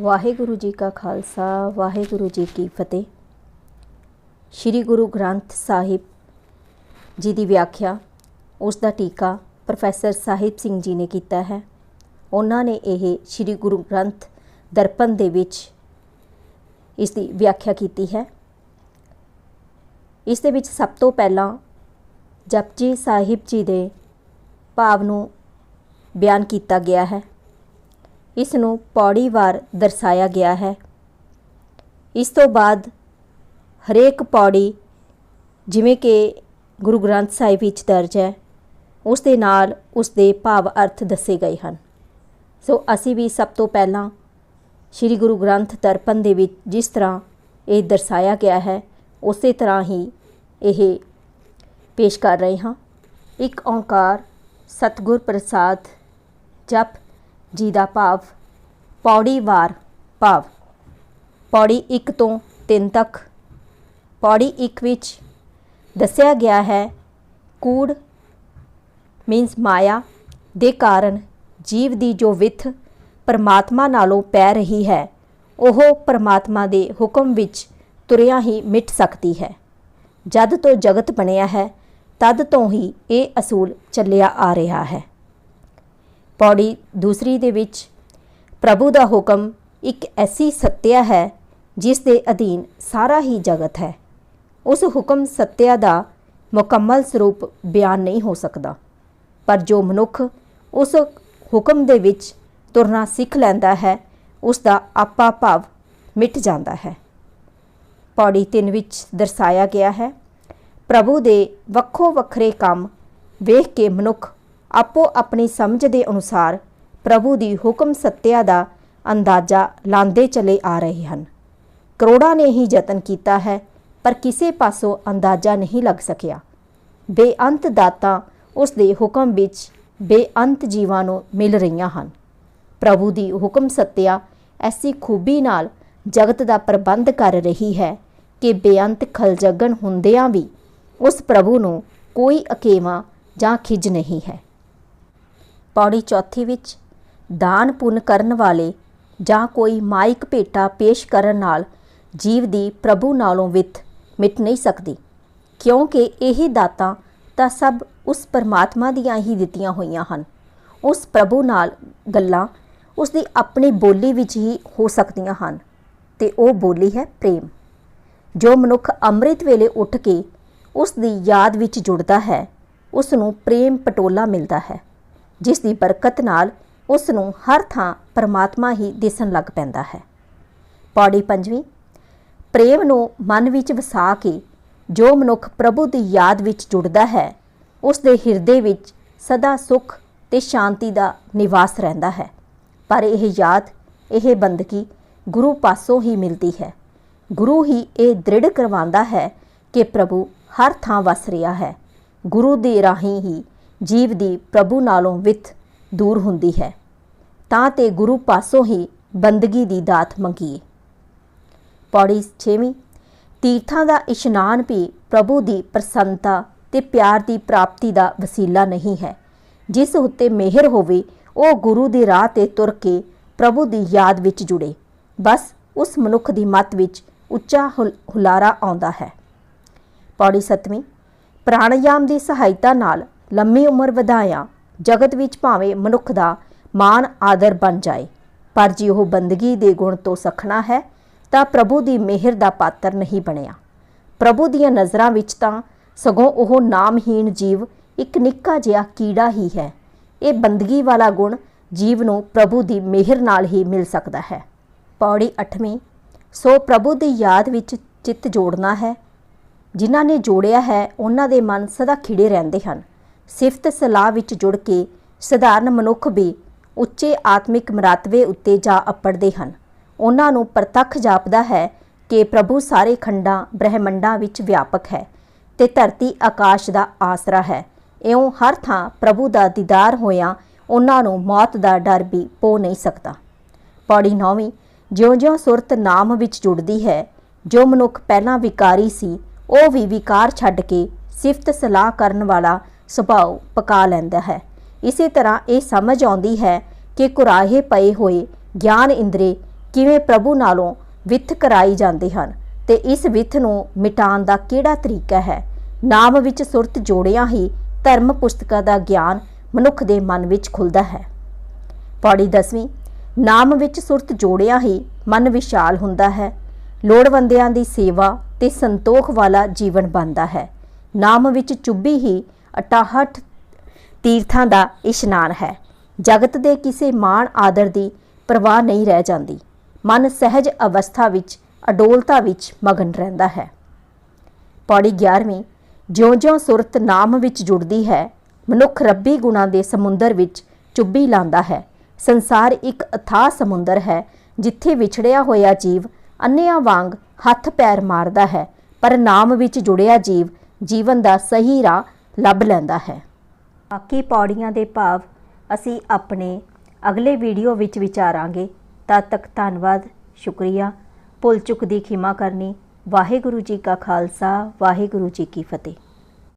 ਵਾਹਿਗੁਰੂ ਜੀ ਕਾ ਖਾਲਸਾ, ਵਾਹਿਗੁਰੂ ਜੀ ਕੀ ਫਤਿਹ। ਸ੍ਰੀ ਗੁਰੂ ਗ੍ਰੰਥ ਸਾਹਿਬ ਜੀ ਦੀ ਵਿਆਖਿਆ, ਉਸ ਦਾ ਟੀਕਾ ਪ੍ਰੋਫੈਸਰ ਸਾਹਿਬ ਸਿੰਘ ਜੀ ਨੇ ਕੀਤਾ ਹੈ। ਉਹਨਾਂ ਨੇ ਇਹ ਸ੍ਰੀ ਗੁਰੂ ਗ੍ਰੰਥ ਦਰਪਣ ਦੇ ਵਿੱਚ ਇਸ ਦੀ ਵਿਆਖਿਆ ਕੀਤੀ ਹੈ। ਇਸ ਦੇ ਵਿੱਚ ਸਭ ਤੋਂ ਪਹਿਲਾਂ ਜਪਜੀ ਸਾਹਿਬ ਜੀ ਦੇ ਭਾਵ ਨੂੰ ਬਿਆਨ ਕੀਤਾ ਗਿਆ ਹੈ। ਇਸ ਨੂੰ ਪੌੜੀਵਾਰ ਦਰਸਾਇਆ ਗਿਆ ਹੈ। ਇਸ ਤੋਂ ਬਾਅਦ ਹਰੇਕ ਪੌੜੀ, ਜਿਵੇਂ ਕਿ ਗੁਰੂ ਗ੍ਰੰਥ ਸਾਹਿਬ ਵਿੱਚ ਦਰਜ ਹੈ, ਉਸ ਦੇ ਨਾਲ ਉਸ ਦੇ ਭਾਵ ਅਰਥ ਦੱਸੇ ਗਏ ਹਨ। ਸੋ ਅਸੀਂ ਵੀ ਸਭ ਤੋਂ ਪਹਿਲਾਂ ਸ੍ਰੀ ਗੁਰੂ ਗ੍ਰੰਥ ਦਰਪਣ ਦੇ ਵਿੱਚ ਜਿਸ ਤਰ੍ਹਾਂ ਇਹ ਦਰਸਾਇਆ ਗਿਆ ਹੈ, ਉਸੇ ਤਰ੍ਹਾਂ ਹੀ ਇਹ ਪੇਸ਼ ਕਰ ਰਹੇ ਹਾਂ। ਇੱਕ ਓੰਕਾਰ, ਸਤਿਗੁਰ ਪ੍ਰਸਾਦ, ਜਪ, ਜੀ ਦਾ ਭਾਵ ਪੌੜੀ ਵਾਰ ਭਾਵ। ਪੌੜੀ 1 ਤੋਂ 3 ਤੱਕ। ਪੌੜੀ 1 ਵਿੱਚ ਦੱਸਿਆ ਗਿਆ ਹੈ, ਕੂੜ ਮੀਨਸ ਮਾਇਆ ਦੇ ਕਾਰਨ ਜੀਵ ਦੀ ਜੋ ਵਿਥ ਪਰਮਾਤਮਾ ਨਾਲੋਂ ਪੈ ਰਹੀ ਹੈ, ਉਹ ਪਰਮਾਤਮਾ ਦੇ ਹੁਕਮ ਵਿੱਚ ਤੁਰਿਆ ਹੀ ਮਿਟ ਸਕਦੀ ਹੈ। ਜਦ ਤੋਂ ਜਗਤ ਬਣਿਆ ਹੈ, ਤਦ ਤੋਂ ਹੀ ਇਹ ਅਸੂਲ ਚੱਲਿਆ ਆ ਰਿਹਾ ਹੈ। ਪੌੜੀ ਦੂਸਰੀ ਦੇ ਵਿੱਚ ਪ੍ਰਭੂ ਦਾ ਹੁਕਮ ਇੱਕ ਐਸੀ ਸੱਤਿਆ ਹੈ ਜਿਸ ਦੇ ਅਧੀਨ ਸਾਰਾ ਹੀ ਜਗਤ ਹੈ। ਉਸ ਹੁਕਮ ਸੱਤਿਆ ਦਾ ਮੁਕੰਮਲ ਸਰੂਪ ਬਿਆਨ ਨਹੀਂ ਹੋ ਸਕਦਾ। ਪਰ ਜੋ ਮਨੁੱਖ ਉਸ ਹੁਕਮ ਦੇ ਵਿੱਚ ਤੁਰਨਾ ਸਿੱਖ ਲੈਂਦਾ ਹੈ, ਉਸ ਦਾ ਆਪਾ ਭਾਵ ਮਿਟ ਜਾਂਦਾ ਹੈ। ਪੌੜੀ 3 ਵਿੱਚ ਦਰਸਾਇਆ ਗਿਆ ਹੈ, ਪ੍ਰਭੂ ਦੇ ਵੱਖੋ ਵੱਖਰੇ ਕੰਮ ਵੇਖ ਕੇ ਮਨੁੱਖ ਆਪੋ ਆਪਣੀ ਸਮਝ ਦੇ ਅਨੁਸਾਰ ਪ੍ਰਭੂ ਦੀ ਹੁਕਮ ਸੱਤਿਆ ਦਾ ਅੰਦਾਜ਼ਾ ਲਾਂਦੇ ਚਲੇ ਆ ਰਹੇ ਹਨ। ਕਰੋੜਾਂ ਨੇ ਹੀ ਯਤਨ ਕੀਤਾ ਹੈ, ਪਰ ਕਿਸੇ ਪਾਸੋਂ ਅੰਦਾਜ਼ਾ ਨਹੀਂ ਲੱਗ ਸਕਿਆ। ਬੇਅੰਤ ਦਾਤਾਂ ਉਸ ਦੇ ਹੁਕਮ ਵਿੱਚ ਬੇਅੰਤ ਜੀਵਾਂ ਨੂੰ ਮਿਲ ਰਹੀਆਂ ਹਨ। ਪ੍ਰਭੂ ਦੀ ਹੁਕਮ ਸੱਤਿਆ ਐਸੀ ਖੂਬੀ ਨਾਲ ਜਗਤ ਦਾ ਪ੍ਰਬੰਧ ਕਰ ਰਹੀ ਹੈ ਕਿ ਬੇਅੰਤ ਖਲਜਗਣ ਹੁੰਦਿਆਂ ਵੀ ਉਸ ਪ੍ਰਭੂ ਨੂੰ ਕੋਈ ਅਕੇਵਾ ਜਾਂ ਖਿਜ ਨਹੀਂ ਹੈ। ਪੌੜੀ ਚੌਥੀ ਵਿੱਚ ਦਾਨ ਪੁੰਨ ਕਰਨ ਵਾਲੇ ਜਾਂ ਕੋਈ ਮਾਇਕ ਭੇਟਾ ਪੇਸ਼ ਕਰਨ ਨਾਲ ਜੀਵ ਦੀ ਪ੍ਰਭੂ ਨਾਲੋਂ ਵਿਤ ਮਿਟ ਨਹੀਂ ਸਕਦੀ। ਕਿਉਂਕਿ ਇਹ ਦਾਤਾਂ ਤਾਂ ਸਭ ਉਸ ਪਰਮਾਤਮਾ ਦੀਆਂ ਹੀ ਦਿੱਤੀਆਂ ਹੋਈਆਂ ਹਨ। ਉਸ ਪ੍ਰਭੂ ਨਾਲ ਗੱਲਾਂ ਉਸ ਦੀ ਆਪਣੀ ਬੋਲੀ ਵਿੱਚ ਹੀ ਹੋ ਸਕਦੀਆਂ ਹਨ ਤੇ ਉਹ ਬੋਲੀ ਹੈ ਪ੍ਰੇਮ। ਜੋ ਮਨੁੱਖ ਅੰਮ੍ਰਿਤ ਵੇਲੇ ਉੱਠ ਕੇ ਉਸ ਦੀ ਯਾਦ ਵਿੱਚ ਜੁੜਦਾ ਹੈ, ਉਸ ਨੂੰ ਪ੍ਰੇਮ ਪਟੋਲਾ ਮਿਲਦਾ ਹੈ, ਜਿਸ ਦੀ ਬਰਕਤ ਨਾਲ ਉਸ ਨੂੰ ਹਰ ਥਾਂ ਪਰਮਾਤਮਾ ਹੀ ਦਿਸਣ ਲੱਗ ਪੈਂਦਾ ਹੈ। ਪੌੜੀ ਪੰਜਵੀਂ, ਪ੍ਰੇਮ ਨੂੰ ਮਨ ਵਿੱਚ ਵਸਾ ਕੇ ਜੋ ਮਨੁੱਖ ਪ੍ਰਭੂ ਦੀ ਯਾਦ ਵਿੱਚ ਜੁੜਦਾ ਹੈ ਉਸ ਦੇ ਹਿਰਦੇ ਵਿੱਚ ਸਦਾ ਸੁਖ ਤੇ ਸ਼ਾਂਤੀ ਦਾ ਨਿਵਾਸ ਰਹਿੰਦਾ ਹੈ। ਪਰ ਇਹ ਯਾਦ, ਇਹ ਬੰਦਗੀ ਗੁਰੂ ਪਾਸੋਂ ਹੀ ਮਿਲਦੀ ਹੈ। ਗੁਰੂ ਹੀ ਇਹ ਦ੍ਰਿੜ ਕਰਵਾਉਂਦਾ ਹੈ ਕਿ ਪ੍ਰਭੂ ਹਰ ਥਾਂ ਵਸ ਰਿਹਾ ਹੈ। ਗੁਰੂ ਦੇ ਰਾਹੀਂ ਹੀ ਜੀਵ ਦੀ ਪ੍ਰਭੂ ਨਾਲੋਂ ਵਿਤ ਦੂਰ ਹੁੰਦੀ ਹੈ। ਤਾਂ ਤੇ ਗੁਰੂ ਪਾਸੋਂ ਹੀ ਬੰਦਗੀ ਦੀ ਦਾਤ ਮੰਗੀਏ। ਪੌੜੀ 6ਵੀਂ ਤੀਰਥਾਂ ਦਾ ਇਸ਼ਨਾਨ ਵੀ ਪ੍ਰਭੂ ਦੀ ਪ੍ਰਸੰਨਤਾ ਤੇ ਪਿਆਰ ਦੀ ਪ੍ਰਾਪਤੀ ਦਾ ਵਸੀਲਾ ਨਹੀਂ ਹੈ। ਜਿਸ ਉੱਤੇ ਮਿਹਰ ਹੋਵੇ, ਉਹ ਗੁਰੂ ਦੇ ਰਾਹ ਤੇ ਤੁਰ ਕੇ ਪ੍ਰਭੂ ਦੀ ਯਾਦ ਵਿੱਚ ਜੁੜੇ। ਬਸ ਉਸ ਮਨੁੱਖ ਦੀ ਮਤ ਵਿੱਚ ਉੱਚਾ ਹੁਲ- ਹੁਲਾਰਾ ਆਉਂਦਾ ਹੈ। ਪੌੜੀ 7ਵੀਂ ਪ੍ਰਾਣਾਯਾਮ ਦੀ ਸਹਾਇਤਾ ਨਾਲ ਲੰਮੀ ਉਮਰ ਵਧਾਇਆ ਜਗਤ ਵਿੱਚ ਭਾਵੇਂ ਮਨੁੱਖ ਦਾ ਮਾਨ ਆਦਰ ਬਣ ਜਾਏ, ਪਰ ਜੇ ਉਹ ਬੰਦਗੀ ਦੇ ਗੁਣ ਤੋਂ ਸਖਣਾ ਹੈ, ਤਾਂ ਪ੍ਰਭੂ ਦੀ ਮਿਹਰ ਦਾ ਪਾਤਰ ਨਹੀਂ ਬਣਿਆ। ਪ੍ਰਭੂ ਦੀਆਂ ਨਜ਼ਰਾਂ ਵਿੱਚ ਤਾਂ ਸਗੋਂ ਉਹ ਨਾਮਹੀਣ ਜੀਵ ਇੱਕ ਨਿੱਕਾ ਜਿਹਾ ਕੀੜਾ ਹੀ ਹੈ। ਇਹ ਬੰਦਗੀ ਵਾਲਾ ਗੁਣ ਜੀਵ ਨੂੰ ਪ੍ਰਭੂ ਦੀ ਮਿਹਰ ਨਾਲ ਹੀ ਮਿਲ ਸਕਦਾ ਹੈ। ਪੌੜੀ 8ਵੀਂ ਸੋ ਪ੍ਰਭੂ ਦੀ ਯਾਦ ਵਿੱਚ ਚਿੱਤ ਜੋੜਨਾ ਹੈ। ਜਿਨ੍ਹਾਂ ਨੇ ਜੋੜਿਆ ਹੈ, ਉਹਨਾਂ ਦੇ ਮਨ ਸਦਾ ਖਿੜੇ ਰਹਿੰਦੇ ਹਨ। ਸਿਫਤ ਸਲਾਹ ਵਿੱਚ ਜੁੜ ਕੇ ਸਧਾਰਨ ਮਨੁੱਖ ਵੀ ਉੱਚੇ ਆਤਮਿਕ ਮਰਾਤਵੇ ਉੱਤੇ ਜਾ ਅੱਪੜਦੇ ਹਨ। ਉਹਨਾਂ ਨੂੰ ਪ੍ਰਤੱਖ ਜਾਪਦਾ ਹੈ ਕਿ ਪ੍ਰਭੂ ਸਾਰੇ ਖੰਡਾਂ ਬ੍ਰਹਿਮੰਡਾਂ ਵਿੱਚ ਵਿਆਪਕ ਹੈ ਤੇ ਧਰਤੀ ਆਕਾਸ਼ ਦਾ ਆਸਰਾ ਹੈ। ਇਉਂ ਹਰ ਥਾਂ ਪ੍ਰਭੂ ਦਾ ਦੀਦਾਰ ਹੋਇਆਂ ਉਹਨਾਂ ਨੂੰ ਮੌਤ ਦਾ ਡਰ ਵੀ ਪੋ ਨਹੀਂ ਸਕਦਾ। ਪੌੜੀ 9ਵੀਂ ਜਿਉਂ-ਜਿਉਂ ਸੁਰਤ ਨਾਮ ਵਿੱਚ ਜੁੜਦੀ ਹੈ, ਜੋ ਮਨੁੱਖ ਪਹਿਲਾਂ ਵਿਕਾਰੀ ਸੀ, ਉਹ ਵੀ ਵਿਕਾਰ ਛੱਡ ਕੇ ਸਿਫਤ ਸਲਾਹ ਕਰਨ ਵਾਲਾ ਸੁਭਾਅ ਪਕਾ ਲੈਂਦਾ ਹੈ। ਇਸੇ ਤਰ੍ਹਾਂ ਇਹ ਸਮਝ ਆਉਂਦੀ ਹੈ ਕਿ ਕੁਰਾਹੇ ਪਏ ਹੋਏ ਗਿਆਨ ਇੰਦਰੇ ਕਿਵੇਂ ਪ੍ਰਭੂ ਨਾਲੋਂ ਵਿੱਥ ਕਰਾਈ ਜਾਂਦੇ ਹਨ ਤੇ ਇਸ ਵਿੱਥ ਨੂੰ ਮਿਟਾਉਣ ਦਾ ਕਿਹੜਾ ਤਰੀਕਾ ਹੈ? ਨਾਮ ਵਿੱਚ ਸੁਰਤ ਜੋੜਿਆਂ ਹੀ ਧਰਮ ਪੁਸਤਕਾਂ ਦਾ ਗਿਆਨ ਮਨੁੱਖ ਦੇ ਮਨ ਵਿੱਚ ਖੁੱਲਦਾ ਹੈ। ਪੌੜੀ ਦਸਵੀਂ, ਨਾਮ ਵਿੱਚ ਸੁਰਤ ਜੋੜਿਆਂ ਹੀ ਮਨ ਵਿਸ਼ਾਲ ਹੁੰਦਾ ਹੈ। ਲੋੜਵੰਦਿਆਂ ਦੀ ਸੇਵਾ ਤੇ ਸੰਤੋਖ ਵਾਲਾ ਜੀਵਨ ਬਣਦਾ ਹੈ। ਨਾਮ ਵਿੱਚ ਚੁੱਭੀ ਹੀ 68 ਤੀਰਥਾਂ ਦਾ ਇਸ਼ਨਾਨ ਹੈ। ਜਗਤ ਦੇ ਕਿਸੇ ਮਾਣ ਆਦਰ ਦੀ ਪਰਵਾਹ ਨਹੀਂ ਰਹਿ ਜਾਂਦੀ। ਮਨ ਸਹਿਜ ਅਵਸਥਾ ਵਿੱਚ, ਅਡੋਲਤਾ ਵਿੱਚ ਮਗਨ ਰਹਿੰਦਾ ਹੈ। ਪੌੜੀ 11ਵੀਂ ਜਿਉਂ-ਜਿਉਂ ਸੁਰਤ ਨਾਮ ਵਿੱਚ ਜੁੜਦੀ ਹੈ, ਮਨੁੱਖ ਰੱਬੀ ਗੁਣਾਂ ਦੇ ਸਮੁੰਦਰ ਵਿੱਚ ਚੁੱਭੀ ਲਾਂਦਾ ਹੈ। ਸੰਸਾਰ ਇੱਕ ਅਥਾਹ ਸਮੁੰਦਰ ਹੈ, ਜਿੱਥੇ ਵਿਛੜਿਆ ਹੋਇਆ ਜੀਵ ਅੰਨਿਆਂ ਵਾਂਗ ਹੱਥ ਪੈਰ ਮਾਰਦਾ ਹੈ, ਪਰ ਨਾਮ ਵਿੱਚ ਜੁੜਿਆ ਜੀਵ ਜੀਵਨ ਦਾ ਸਹੀ ਰਾਹ ਲੱਭ ਲੈਂਦਾ ਹੈ। ਬਾਕੀ ਪੌੜੀਆਂ ਦੇ ਭਾਵ ਅਸੀਂ ਆਪਣੇ ਅਗਲੇ ਵੀਡੀਓ ਵਿੱਚ ਵਿਚਾਰਾਂਗੇ। ਤਦ ਤੱਕ ਧੰਨਵਾਦ, ਸ਼ੁਕਰੀਆ। ਭੁੱਲ ਚੁੱਕ ਦੀ ਖਿਮਾ ਕਰਨੀ। ਵਾਹਿਗੁਰੂ ਜੀ ਕਾ ਖਾਲਸਾ, ਵਾਹਿਗੁਰੂ ਜੀ ਕੀ ਫਤਿਹ।